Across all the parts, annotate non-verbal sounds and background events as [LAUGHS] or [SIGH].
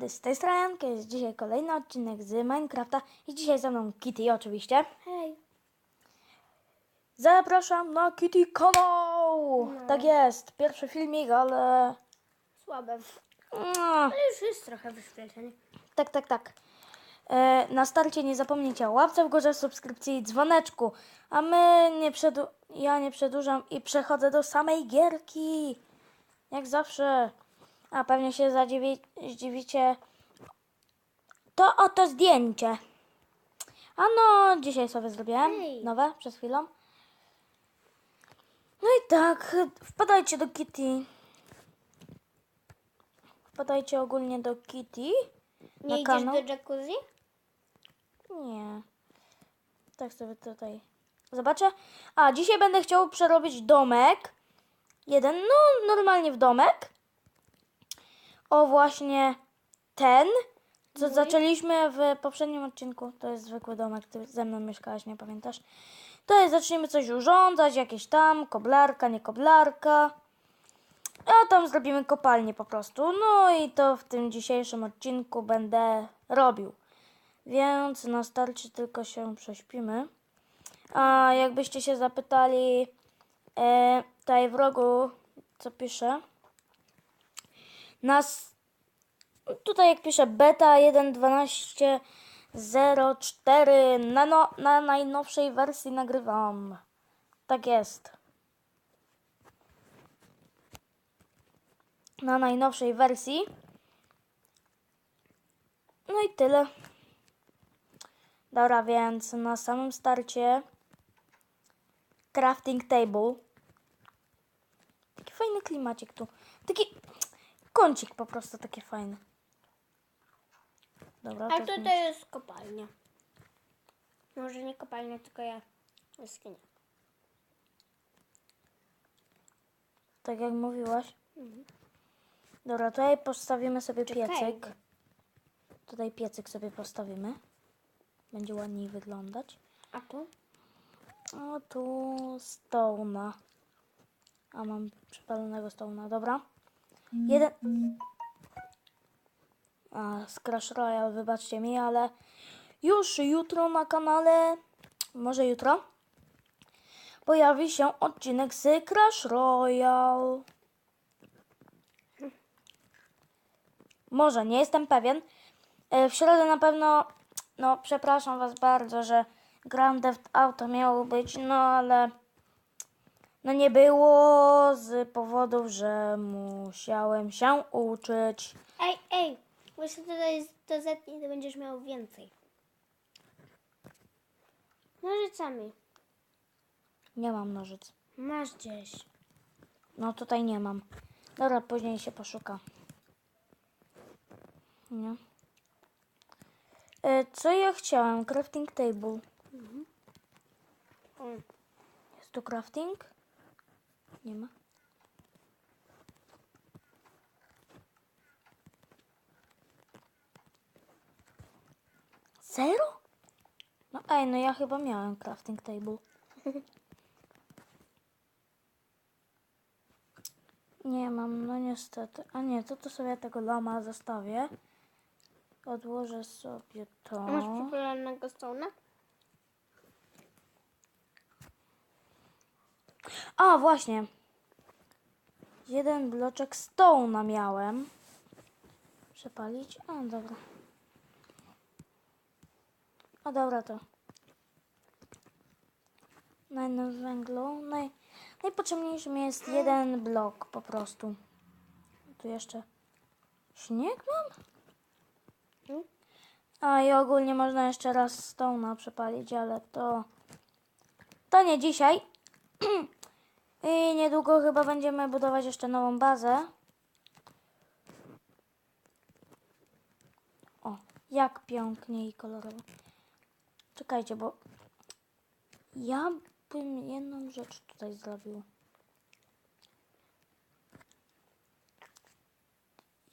mordy, z tej strony jest dzisiaj kolejny odcinek z Minecrafta i dzisiaj ze mną Kitty oczywiście. Hej. Zapraszam na Kitty kanał! No. Tak jest, pierwszy filmik, ale... Słabe. No, Ale już jest trochę wyświetleń. tak, tak, tak. E, na starcie nie zapomnijcie o łapce w górze, subskrypcji i dzwoneczku. A my nie przedu... ja nie przedłużam i przechodzę do samej gierki. Jak zawsze. A pewnie się zadziwi... zdziwicie. To oto zdjęcie. A no, dzisiaj sobie zrobiłem nowe przed chwilą. No i tak, wpadajcie do Kitty. Wpadajcie ogólnie do Kitty. Nie Na idziesz kanał? do jacuzzi? Nie. Tak sobie tutaj zobaczę. A, dzisiaj będę chciał przerobić domek. Jeden, no normalnie w domek. O, właśnie ten, co Mój? zaczęliśmy w poprzednim odcinku. To jest zwykły domek, ty ze mną mieszkałaś, nie pamiętasz? To jest, zaczniemy coś urządzać, jakieś tam, koblarka, nie koblarka. A tam zrobimy kopalnię po prostu. No i to w tym dzisiejszym odcinku będę robił. Więc na starcie tylko się prześpimy. A jakbyście się zapytali e, tutaj w rogu, co pisze. Nas tutaj jak pisze beta 1.12.04 na, no, na najnowszej wersji nagrywam. Tak jest. Na najnowszej wersji. No i tyle. Dobra, więc na samym starcie crafting table. Taki fajny klimacik tu. Taki kącik po prostu taki fajny. Dobra, A to tutaj jest kopalnia. Może nie kopalnia, tylko ja. Jaskinia. tak jak mówiłaś. Dobra, tutaj postawimy sobie Czekaj. piecyk. Tutaj piecyk sobie postawimy. Będzie ładniej wyglądać. A tu? O, tu stołna. A mam przypalonego stołna, dobra. Jeden. A, z Crash Royale, wybaczcie mi, ale już jutro na kanale, może jutro, pojawi się odcinek z Crash Royale. Może, nie jestem pewien. E, W środę na pewno, no przepraszam Was bardzo, że Grand Theft Auto miało być, no ale no nie było z powodów, że musiałem się uczyć. Ej, ej. Się tutaj to zetnij, to będziesz miał więcej. Nożycami. Nie mam nożyc. Masz gdzieś. No tutaj nie mam. Dobra, później się poszuka. Nie. E, co ja chciałem? Crafting table. O, Jest tu crafting? Nie ma. Zero? No ej, no ja chyba miałem crafting table. [LAUGHS] Nie mam, no niestety. A nie, to to sobie tego lama zostawię. Odłożę sobie to. Masz przypalonego stołna? A, właśnie. Jeden bloczek stołna miałem. Przepalić? A, dobra. A, dobra to. Na jednym węglu. Naj... Najpotrzebniejszym jest jeden blok po prostu. Tu jeszcze śnieg mam? A i ogólnie można jeszcze raz stołna przepalić, ale to... To nie dzisiaj. [CLEARS THROAT] I niedługo chyba będziemy budować jeszcze nową bazę. O, jak pięknie i kolorowo. Czekajcie, bo ja bym jedną rzecz tutaj zrobił.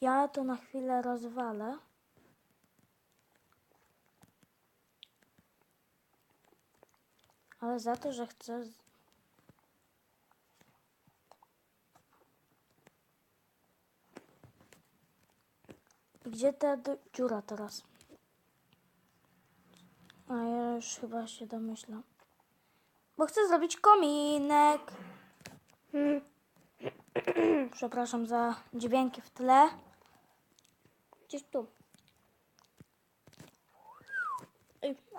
Ja to na chwilę rozwalę. Ale za to, że chcę gdzie ta dziura teraz? A ja już chyba się domyślam. Bo chcę zrobić kominek. [CLEARS THROAT] Przepraszam za dźwięki w tle. Gdzieś tu.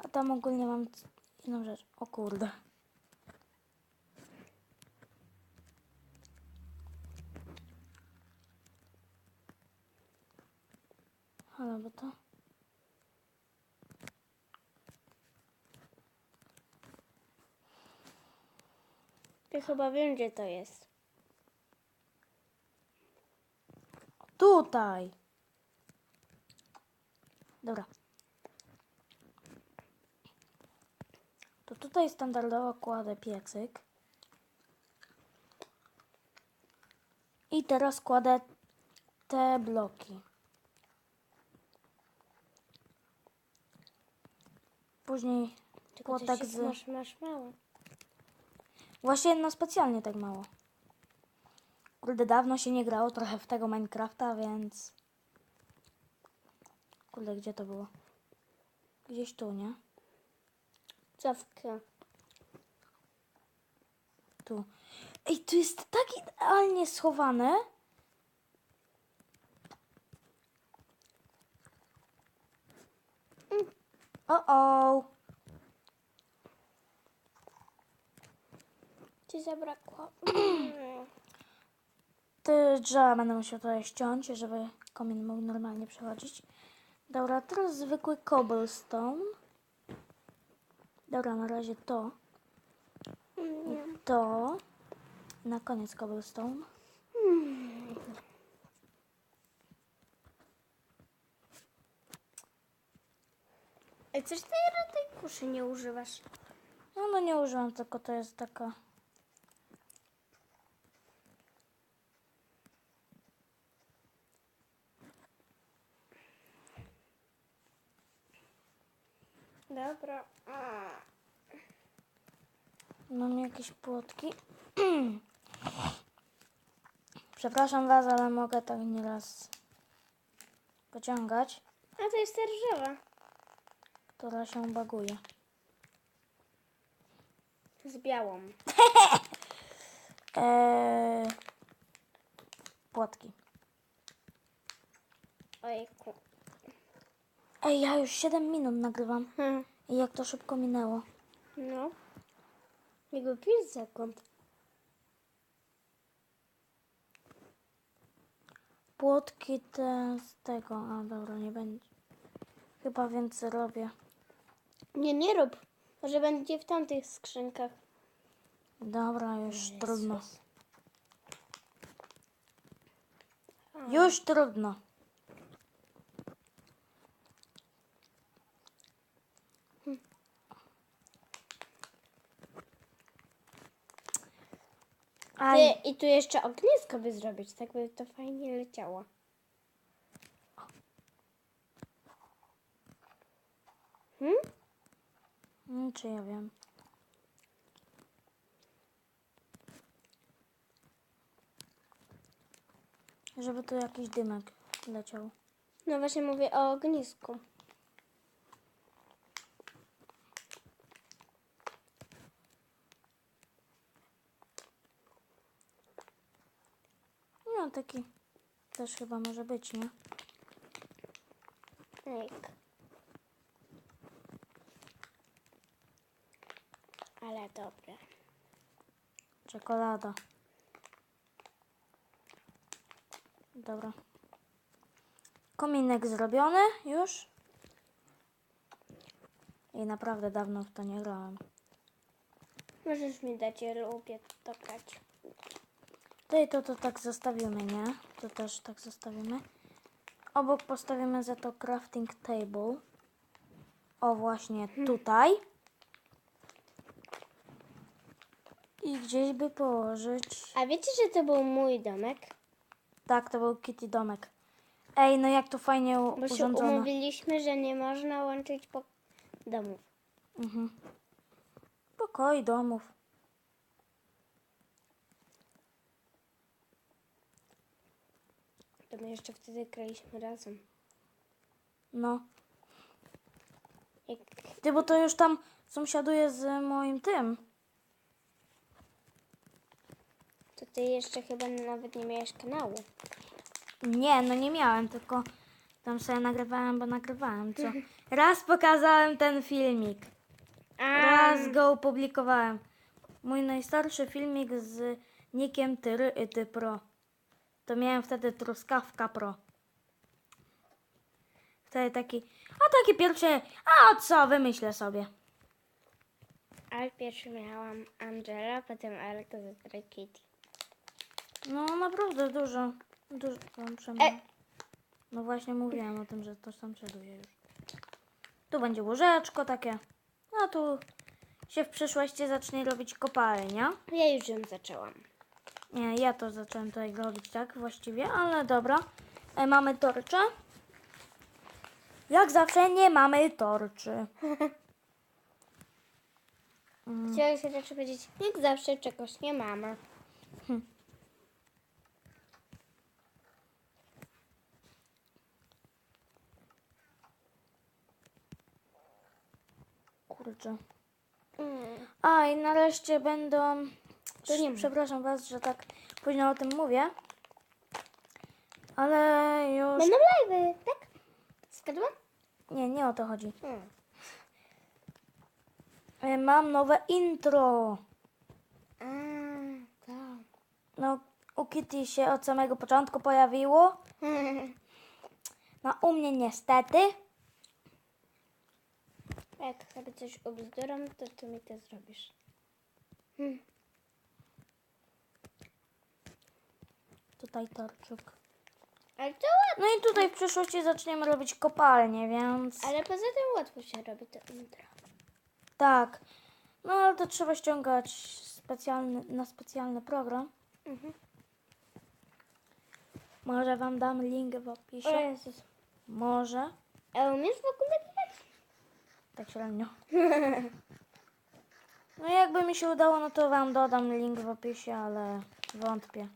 A tam ogólnie mam jedną rzecz. O kurde. Ale bo to... Ja chyba wiem, gdzie to jest. Tutaj. Dobra. To tutaj standardowo kładę piecyk. I teraz kładę te bloki. Później Tylko się z... masz, masz mało. Właśnie no specjalnie tak mało. Kurde, dawno się nie grało trochę w tego Minecrafta, więc... Kurde, gdzie to było? Gdzieś tu, nie? Cofkę. Tu. Ej, tu jest tak idealnie schowane. O-o. Ci zabrakło. [CLEARS THROAT] Te drzewa będę musiał tutaj ściąć, żeby komin mógł normalnie przechodzić. Dobra, teraz zwykły cobblestone. Dobra, na razie to. I to. Na koniec cobblestone. Ej, coś ty tej kuszy nie używasz. No, no nie użyłam, tylko to jest taka... Dobra. Mam jakieś płotki. [CLEARS THROAT] Przepraszam Was, ale mogę tak nieraz pociągać, A to jest ta. Która się baguje. Z białą. [LAUGHS] Eee, płotki. Ojku. Ej, ja już 7 minut nagrywam. Hmm. I jak to szybko minęło. No. Jakby 5 sekund. Płotki te z tego. A dobra, nie będzie. Chyba więcej robię. Nie, nie rób. Może będzie w tamtych skrzynkach. Dobra, już trudno. Jezus. Już trudno. Aj, Ty, I tu jeszcze ognisko by zrobić, tak by to fajnie leciało. Hmm? Mm, czy ja wiem. Żeby tu jakiś dymek leciał. No właśnie mówię o ognisku. No taki też chyba może być, nie? Ejk. Ale dobre. Czekolada. Dobra. Kominek zrobiony już. I naprawdę dawno w to nie grałem. Możesz mi dać, ja lubię to grać. Tutaj to, to tak zostawimy, nie? To też tak zostawimy. Obok postawimy za to crafting table. O, właśnie tutaj. I gdzieś by położyć. A wiecie, że to był mój domek? Tak, to był Kitty domek. Ej, no jak to fajnie u- Bo się urządzone. umówiliśmy, że nie można łączyć po domów. Mhm. Pokoi domów. To my jeszcze wtedy graliśmy razem. No. Jak... Ty, bo to już tam sąsiaduje z moim tym. To ty jeszcze chyba nawet nie miałeś kanału. Nie, no nie miałem, tylko tam sobie nagrywałem, bo nagrywałem, co? Raz pokazałem ten filmik. Raz go opublikowałem. Mój najstarszy filmik z nikiem Tyry i Ty Pro. To miałem wtedy truskawka Pro. Wtedy taki, a takie pierwsze, a co, wymyślę sobie. Ale pierwszy miałam Angela, potem ze Stray Kitty. No naprawdę dużo, dużo tam przemian. E. No właśnie mówiłem o tym, że to sąsiaduje już. Tu będzie łożeczko takie. No tu się w przyszłości zacznie robić kopalnia. Ja już ją zaczęłam. Nie, ja to zacząłem tutaj robić tak właściwie, ale dobra. E, mamy torcze. Jak zawsze nie mamy torczy. [LAUGHS] Chciałam się też powiedzieć, jak zawsze czegoś nie mamy. Kurczę. Mm. A i nareszcie będą. To nie. Przepraszam Was, że tak późno o tym mówię. Ale już. Będą live'y, tak? Zgadłam? Nie, nie o to chodzi. Mm. E, Mam nowe intro. A, tak. No, u Kitty się od samego początku pojawiło. [LAUGHS] No, u mnie niestety. Jak sobie coś obzduram, to ty mi to zrobisz. Hmm. Tutaj torczyk. Ale to No i tutaj w przyszłości zaczniemy robić kopalnię, więc Ale poza tym łatwo się robi to intro. tak. No ale to trzeba ściągać specjalny, na specjalny program. Mhm. Może Wam dam link w O opisie. Jezus. Może. A umiesz w ogóle? Tak średnio. [LAUGHS] No jakby mi się udało, no to Wam dodam link w opisie, ale wątpię.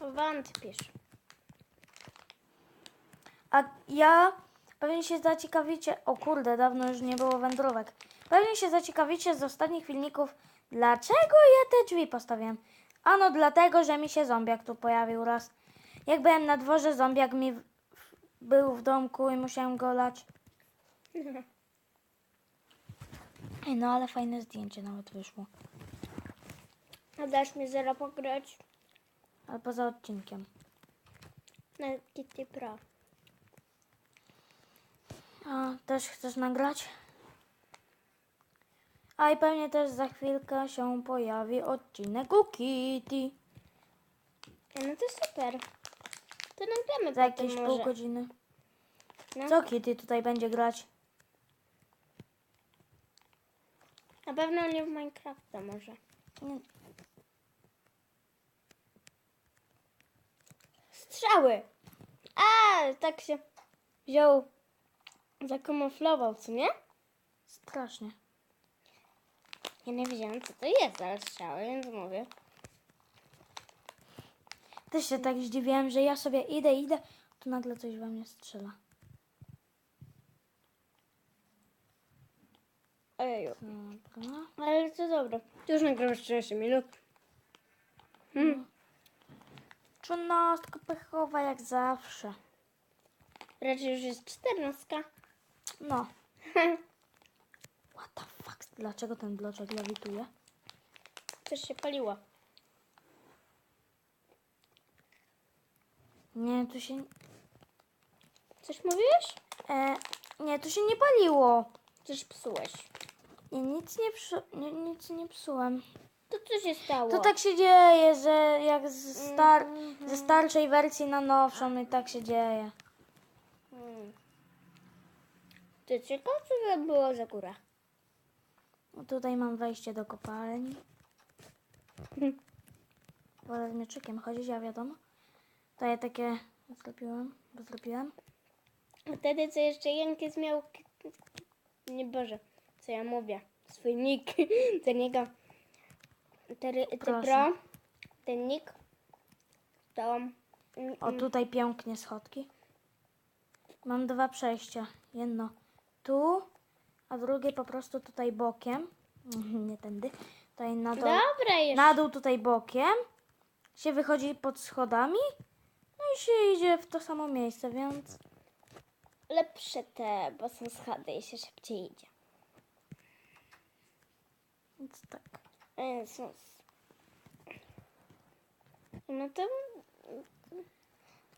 Wątpisz. A ja pewnie się zaciekawicie. O kurde, dawno już nie było wędrówek. Pewnie się zaciekawicie z ostatnich filmików, dlaczego ja te drzwi postawiłem. Ano dlatego, że mi się zombiak tu pojawił raz. Jak byłem na dworze, zombiak mi w, był w domku i musiałem go lać. [LAUGHS] Ej, no ale fajne zdjęcie nawet wyszło. A dasz mi zero pograć Ale poza odcinkiem. na Kitty Pro. A, też chcesz nagrać? A i pewnie też za chwilkę się pojawi odcinek u Kitty. A no to super. To nagramy Za potem jakieś może. pół godziny. No. Co Kitty tutaj będzie grać? Na pewno nie w Minecrafta może. Nie. Strzały! A, tak się wziął, zakamuflował, co nie? Strasznie. Ja nie wiedziałam, co to jest, ale strzały, więc mówię. Też się tak zdziwiłem, że ja sobie idę, idę, to nagle coś we mnie strzela. Ojeju. Dobra. Ale to dobra. Ty już nagrałeś 13 minut. Hmm. Trzynastka pechowa jak zawsze. Raczej już jest 14. No. [LAUGHS] What the fuck? Dlaczego ten bloczek lewituje? Też się paliło. Nie, tu się... Coś mówiłeś? E, nie, tu się nie paliło. Coś psułeś. Nie, nic nie, psu, nie, nic nie psułem. To co się stało? To tak się dzieje, że jak z star, ze starszej wersji na nowszą i tak się dzieje. Hmm. To ciekawe, co to było za góra. No tutaj mam wejście do kopalni. Wolę z mieczykiem chodzić, a wiadomo. To ja takie zrobiłem, bo zrobiłem. Wtedy co jeszcze Jankis miał... Nie Boże, co ja mówię. Swój nick. [LAUGHS] Do niego... Te, ry- te Proszę. pro. Ten nick. To... mm, O, tutaj pięknie schodki. Mam dwa przejścia. Jedno tu, a drugie po prostu tutaj bokiem. [LAUGHS] Nie tędy. Tutaj na dół. Dobra, jeszcze. Na dół tutaj bokiem. Się wychodzi pod schodami. No i się idzie w to samo miejsce, więc Lepsze te, bo są schody i się szybciej idzie. Więc tak. No to...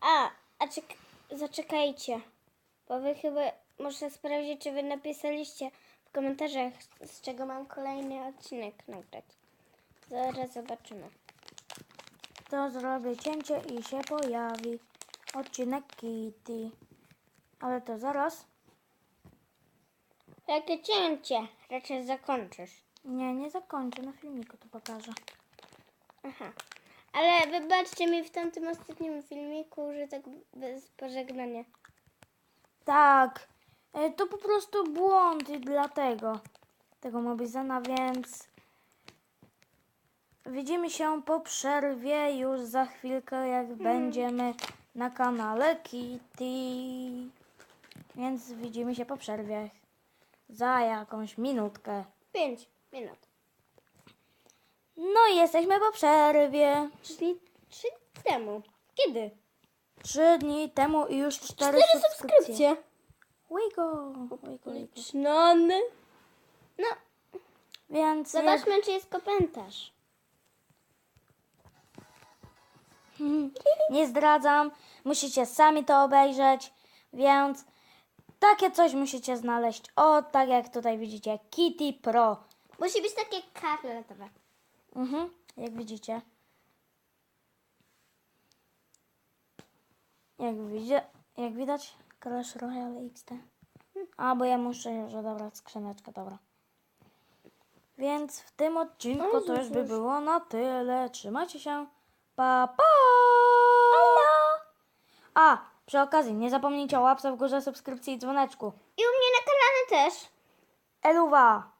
A, a czek... zaczekajcie. Bo wy chyba... Muszę sprawdzić, czy wy napisaliście w komentarzach, z czego mam kolejny odcinek nagrać. Zaraz zobaczymy. To zrobię cięcie i się pojawi odcinek Kitty. Ale to zaraz. Jakie cięcie? Raczej zakończysz. Nie, nie zakończę. Na filmiku to pokażę. Aha. Ale wybaczcie mi w tamtym ostatnim filmiku, że tak bez pożegnania. Tak, e, to po prostu błąd i dlatego tego Mobizena, więc widzimy się po przerwie już za chwilkę, jak będziemy na kanale Kitty. Więc widzimy się po przerwie za jakąś minutkę. Pięć minut. No i jesteśmy po przerwie. Czyli trzy dni temu. Kiedy? Trzy dni temu i już cztery, Cztery subskrypcje. subskrypcje. Łygo, łygo, łygo. Liczony. No, Więc zobaczmy, czy jest komentarz. Hmm, [LAUGHS] Nie zdradzam, musicie sami to obejrzeć, więc takie coś musicie znaleźć. O, tak jak tutaj widzicie, Kitty Pro. Musi być takie karletowe. Mhm, jak widzicie. Jak, widzie, jak widać, Clash Royale XT. A, bo ja muszę, że dobra, skrzyneczka, dobra. Więc w tym odcinku to już by było na tyle. Trzymajcie się. Pa, pa! A, przy okazji, nie zapomnijcie o łapce w górze, subskrypcji i dzwoneczku. I u mnie na kanale też. Eluwa!